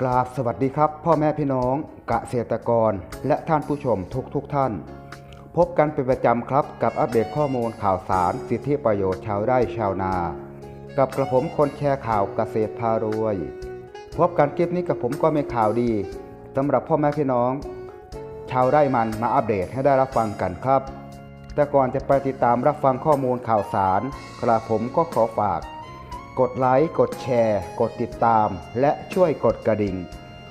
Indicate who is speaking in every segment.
Speaker 1: กราบสวัสดีครับ พ่อแม่พี่น้องเกษตรกร และท่านผู้ชมทุกทุกท่าน พบกันเป็นประจำครับกับอัปเดตข้อมูลข่าวสาร สิทธิประโยชน์ชาวไร่ชาวนา กับกระผมคนแชร์ข่าวเกษตรพารวย พบกันคลิปนี้กับผมก็มีข่าวดีสำหรับพ่อแม่พี่น้อง ชาวไร่มันมาอัปเดตให้ได้รับฟังกันครับ แต่ก่อนจะไปติดตามรับฟังข้อมูลข่าวสารกระผมก็ขอฝาก กดไลค์กดแชร์ กดติดตาม และช่วยกดกระดิ่ง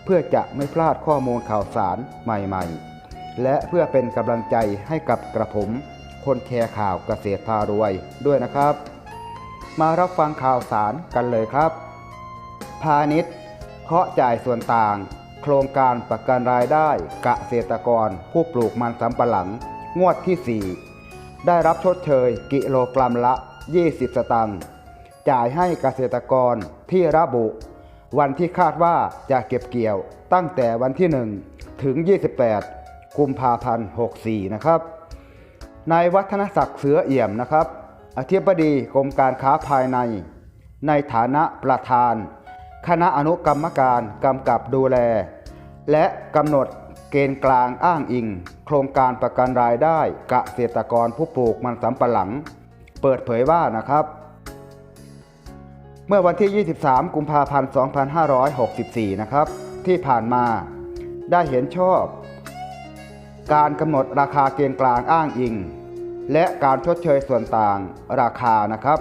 Speaker 1: เพื่อจะไม่พลาดข้อมูลข่าวสารใหม่ๆ และเพื่อเป็นกำลังใจให้กับกระผม คนแชร์ข่าวเกษตรพารวยด้วยนะครับ มารับฟังข่าวสารกันเลยครับ พาณิชย์เคาะจ่ายส่วนต่าง โครงการประกันรายได้เกษตรกรผู้ปลูกมันสำปะหลัง งวดที่ 4 ได้รับชดเชยกิโลกรัมละ 20 สตางค์ จ่ายให้เกษตรกรที่ระบุ วันที่คาดว่าจะเก็บเกี่ยวตั้งแต่วันที่ 1 ถึง 28 กุมภาพันธ์64 นะครับนายวัฒนศักดิ์เสือเอี่ยมนะครับ อธิบดีกรมการค้าภายใน ในฐานะประธาน คณะอนุกรรมการกำกับดูแล และกำหนดเกณฑ์กลางอ้างอิง โครงการประกันรายได้เกษตรกรผู้ปลูกมันสำปะหลัง เปิดเผยว่านะครับ เมื่อวันที่ 23 กุมภาพันธ์ 2564 นะครับ ที่ผ่านมาได้เห็นชอบ การกำหนดราคาเกณฑ์กลางอ้างอิง และการชดเชยส่วนต่างราคานะครับ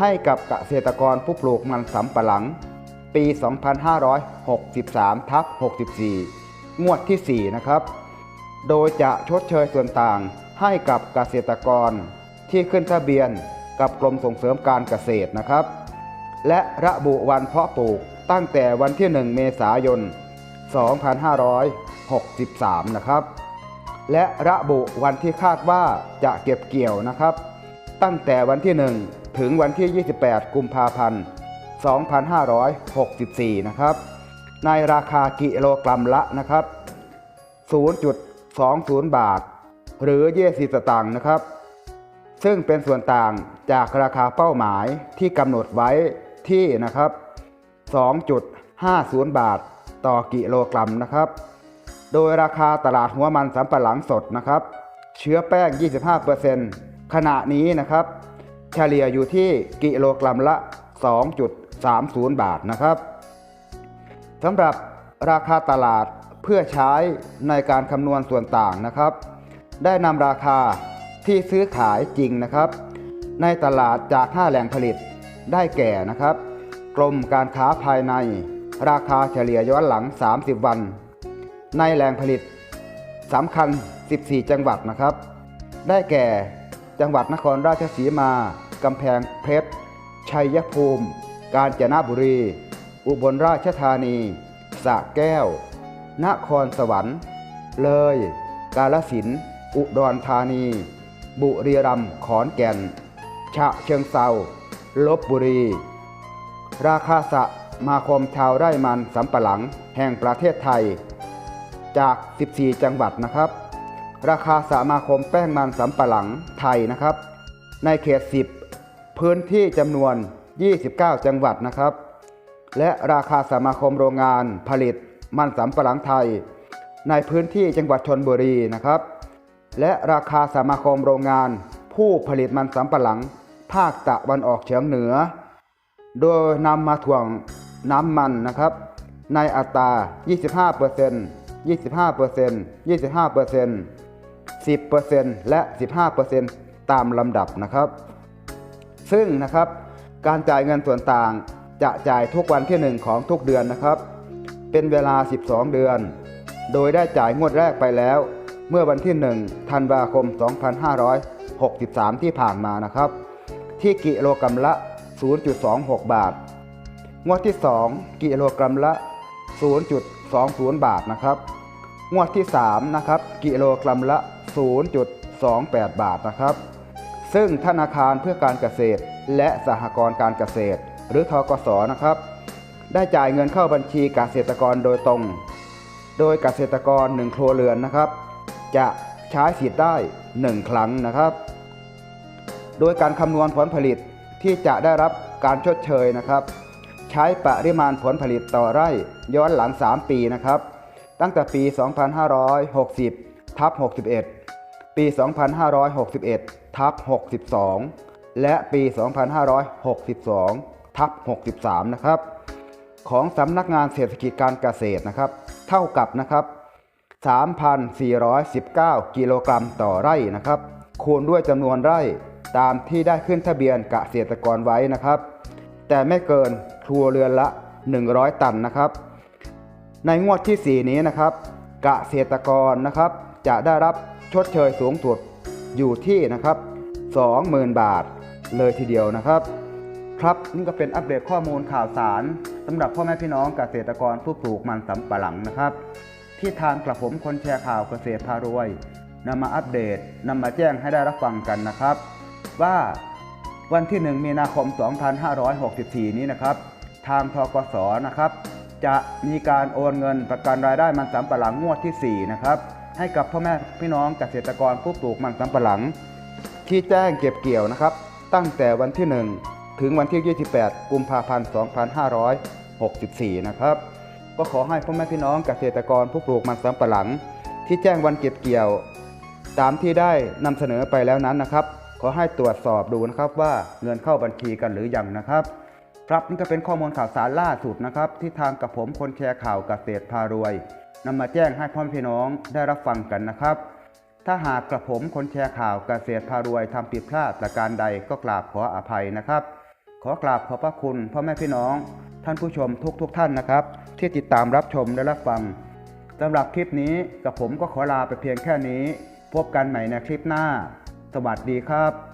Speaker 1: ให้กับเกษตรกรผู้ปลูกมันสำปะหลัง ปี 2563ทับ64 งวดที่ 4 นะครับ โดยจะชดเชยส่วนต่างให้กับเกษตรกรที่ขึ้นทะเบียนกับกรมส่งเสริมการเกษตรนะครับ และระบุวันเพาะปลูกตั้งแต่วันที่ 1 เมษายน 2563 นะครับ และระบุวันที่คาดว่าจะเก็บเกี่ยวนะครับ ตั้งแต่วันที่ 1 ถึงวันที่ 28 กุมภาพันธ์ 2564 นะครับ ในราคากิโลกรัมละนะครับ 0.20 บาท หรือ 20 สตางค์นะครับ ซึ่งเป็นส่วนต่างจากราคาเป้าหมายที่กำหนดไว้ ที่นะครับ 2.50 บาทต่อกิโลกรัมนะครับ โดยราคาตลาดหัวมันสำปะหลังสดนะครับ เชื้อแป้ง 25%ขณะนี้นะครับ เฉลี่ยอยู่ที่กิโลกรัมละ 2.30 บาทนะครับสำหรับราคาตลาดเพื่อใช้ในการคำนวณส่วนต่างนะครับ ได้นำราคาที่ซื้อขายจริงนะครับ ในตลาดจาก5แหล่งผลิต ได้แก่นะครับ กรมการค้าภายใน ราคาเฉลี่ยย้อนหลัง 30 วัน ในแหล่งผลิตสำคัญ 14 จังหวัดนะครับ ได้แก่จังหวัดนครราชสีมากำแพงเพชร ชัยภูมิ กาญจนบุรี อุบลราชธานีสระแก้ว นครสวรรค์ เลย กาลสิน อุดรธานี บุรีรัมย์ ขอนแก่น ฉะเชิงเซา ลบบุรี ราคาสะมาคมชาวไร่มันสำปะหลังแห่งประเทศไทย จาก 14 จังหวัดนะครับ ราคาสมาคมแป้งมันสำปะหลังไทยนะครับ ในเขต 10 พื้นที่จำนวน 29 จังหวัดนะครับ และราคาสมาคมโรงงานผลิตมันสำปะหลังไทย ในพื้นที่จังหวัดชนบุรีนะครับ และราคาสมาคมโรงงานผู้ผลิตมันสำปะหลัง ภาคตะวันออกเฉียงเหนือ โดยนำมาถ่วงน้ำมันนะครับ ในอัตรา 25% 25% 25% 10%และ 15%ตามลำดับนะครับ ซึ่งนะครับการจ่ายเงินส่วนต่างจะจ่ายทุกวันที่ 1 ของทุกเดือนนะครับ เป็นเวลา 12 เดือน โดยได้จ่ายงวดแรกไปแล้ว เมื่อวันที่ 1 ธันวาคม 2563 ที่ผ่านมานะครับ ที่กิโลกรัมละ 0.26 บาท งวดที่ 2 กิโลกรัมละ 0.20 บาทนะครับ งวดที่3นะครับกิโลกรัมละ 0.28 บาทนะครับ ซึ่งธนาคารเพื่อการเกษตร และสหกรณ์การเกษตร หรือทกสนะครับ ได้จ่ายเงินเข้าบัญชีเกษตรกรโดยตรง โดยเกษตรกร 1 ครัวเรือนนะครับ จะใช้สิทธิ์ได้ 1 ครั้งนะครับ โดยการคำนวณผลผลิตที่จะได้รับการชดเชยนะครับ ใช้ปริมาณผลผลิตต่อไร่ย้อนหลัง 3 ปีนะครับ ตั้งแต่ปี 2560ทับ61 ปี 2561ทับ62 และปี 2562ทับ63 นะครับ ของสำนักงานเศรษฐกิจการเกษตรนะครับ เท่ากับนะครับ3,419 กิโลกรัมต่อไร่นะครับ คูณด้วยจำนวนไร่ ตามที่ได้ขึ้นทะเบียนเกษตรกรไว้นะครับ แต่ไม่เกินครัวเรือนละ 100 ตันนะครับ ในงวดที่ 4 นี้นะครับเกษตรกรนะครับ จะได้รับชดเชยสูงสุดอยู่ที่นะครับ 20,000 บาทเลยทีเดียวนะครับ ครับนี่ก็เป็นอัปเดตข้อมูลข่าวสารสำหรับพ่อแม่พี่น้องเกษตรกรผู้ปลูกมันสำปะหลังนะครับ ที่ทางกระผมคนแชร์ข่าวเกษตรพารวยนำมาอัปเดตนำมาแจ้งให้ได้รับฟังกันนะครับ ว่าวันที่ 1 มีนาคม 2564 นี้นะครับ ทางทกสนะครับ จะมีการโอนเงินประกันรายได้มันสำปะหลังงวดที่ 4 นะครับ ให้กับพ่อแม่พี่น้องเกษตรกรผู้ปลูกมันสำปะหลัง ที่แจ้งเก็บเกี่ยวนะครับ ตั้งแต่วันที่ 1 ถึงวันที่ 28 กุมภาพันธ์ 2564 นะครับ ก็ขอให้พ่อแม่พี่น้องเกษตรกรผู้ปลูกมันสำปะหลัง ที่แจ้งวันเก็บเกี่ยว ตามที่ได้นำเสนอไปแล้วนั้นนะครับ ขอให้ตรวจสอบดูนะครับว่าเงินเข้าบัญชีกันหรือยังนะครับ ครับนี่ก็เป็นข้อมูลข่าวสารล่าสุดนะครับ ที่ทางกับผมคนแชร์ข่าวกเกษตรพารวยนำมาแจ้งให้พ่อแม่พี่น้องได้รับฟังกันนะครับ ถ้าหากกระผมคนแชร์ข่าวกเกษตรพารวยทำผิดพลาดประการใดก็กราบขออภัยนะครับ ขอกราบขอบพระคุณพ่อแม่พี่น้อง ท่านผู้ชมทุกๆทท่านนะครับ ที่ติดตามรับชมและรับฟังสำหรับคลิปนี้กับผมก็ขอลาไปเพียงแค่นี้ พบกันใหม่ในคลิปหน้า วัสดีครับ